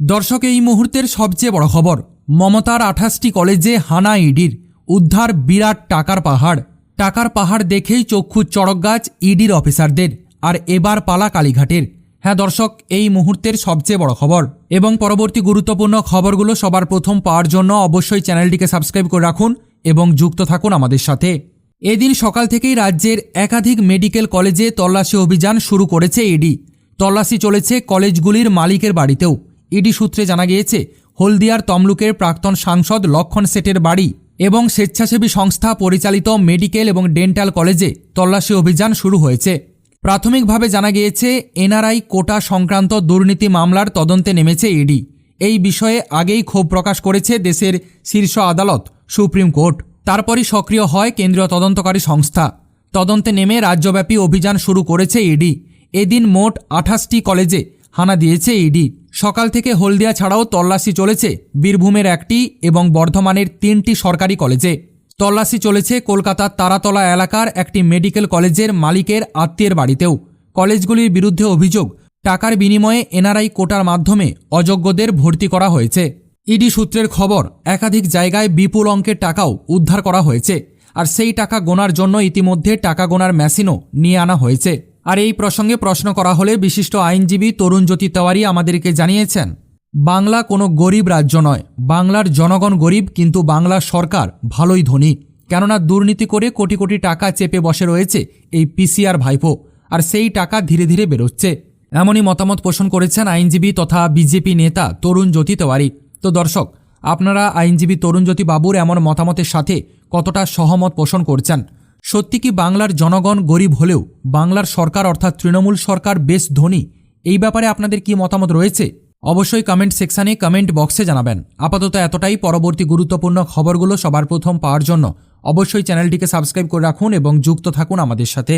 দর্শক, এই মুহূর্তের সবচেয়ে বড় খবর, মমতার আঠাশটি কলেজে হানা ইডির, উদ্ধার বিরাট টাকার পাহাড়। টাকার পাহাড় দেখেই চক্ষু চড়ক গাছ ইডির অফিসারদের, আর এবার পালা কালীঘাটের। হ্যাঁ দর্শক, এই মুহূর্তের সবচেয়ে বড় খবর। এবং পরবর্তী গুরুত্বপূর্ণ খবরগুলো সবার প্রথম পাওয়ার জন্য অবশ্যই চ্যানেলটিকে সাবস্ক্রাইব করে রাখুন এবং যুক্ত থাকুন আমাদের সাথে। এদিন সকাল থেকেই রাজ্যের একাধিক মেডিকেল কলেজে তল্লাশি অভিযান শুরু করেছে ইডি। তল্লাশি চলেছে কলেজগুলির মালিকের বাড়িতেও। ইডি সূত্রে জানা গিয়েছে, হলদিয়ার তমলুকের প্রাক্তন সাংসদ লক্ষণ সেটের বাড়ি এবং স্বেচ্ছাসেবী সংস্থা পরিচালিত মেডিকেল এবং ডেন্টাল কলেজে তল্লাশি অভিযান শুরু হয়েছে। প্রাথমিকভাবে জানা গিয়েছে, এনআরআই কোটা সংক্রান্ত দুর্নীতি মামলার তদন্তে নেমেছে ইডি। এই বিষয়ে আগেই ক্ষোভ প্রকাশ করেছে দেশের শীর্ষ আদালত, সুপ্রিম কোর্ট। তারপরই সক্রিয় হয় কেন্দ্রীয় তদন্তকারী সংস্থা। তদন্তে নেমে রাজ্যব্যাপী অভিযান শুরু করেছে ইডি। এদিন মোট আঠাশটি কলেজে হানা দিয়েছে ইডি সকাল থেকে হলদিয়া ছাড়াও তল্লাশি চলেছে বীরভূমের একটি এবং বর্ধমানের তিনটি সরকারি কলেজে। তল্লাশি চলেছে কলকাতার তারাতলা এলাকার একটি মেডিকেল কলেজের মালিকের আত্মীয়ের বাড়িতেও। কলেজগুলির বিরুদ্ধে অভিযোগ, টাকার বিনিময়ে এনআরআই কোটার মাধ্যমে অযোগ্যদের ভর্তি করা হয়েছে। ইডি সূত্রের খবর, একাধিক জায়গায় বিপুল অঙ্কের টাকাও উদ্ধার করা হয়েছে, আর সেই টাকা গোনার জন্য ইতিমধ্যে টাকা গোনার মেশিনও নিয়ে আনা হয়েছে। আর এই প্রসঙ্গে প্রশ্ন করা হলে বিশিষ্ট আইনজীবী তরুণ জ্যোতি তেওয়ারি আমাদেরকে জানিয়েছেন, বাংলা কোনো গরিব রাজ্য নয়, বাংলার জনগণ গরিব, কিন্তু বাংলার সরকার ভালোই ধনী। কেননা দুর্নীতি করে কোটি কোটি টাকা চেপে বসে রয়েছে এই পিসিআর ভাইপো, আর সেই টাকা ধীরে ধীরে বেরোচ্ছে। এমনই মতামত পোষণ করেছেন আইনজীবী তথা বিজেপি নেতা তরুণ জ্যোতি তেওয়ারি। তো দর্শক, আপনারা আইনজীবী তরুণ জ্যোতি বাবুর এমন মতামতের সাথে কতটা সহমত পোষণ করছেন? সত্যি কি বাংলার জনগণ গরিব হলেও বাংলার সরকার অর্থাৎ তৃণমূল সরকার বেশ ধনী? এই ব্যাপারে আপনাদের কি মতামত রয়েছে? অবশ্যই কমেন্ট সেকশানে কমেন্ট বক্সে জানাবেন। আপাতত এতটাই। পরবর্তী গুরুত্বপূর্ণ খবরগুলো সবার প্রথম পাওয়ার জন্য অবশ্যই চ্যানেলটিকে সাবস্ক্রাইব করে রাখুন এবং যুক্ত থাকুন আমাদের সাথে।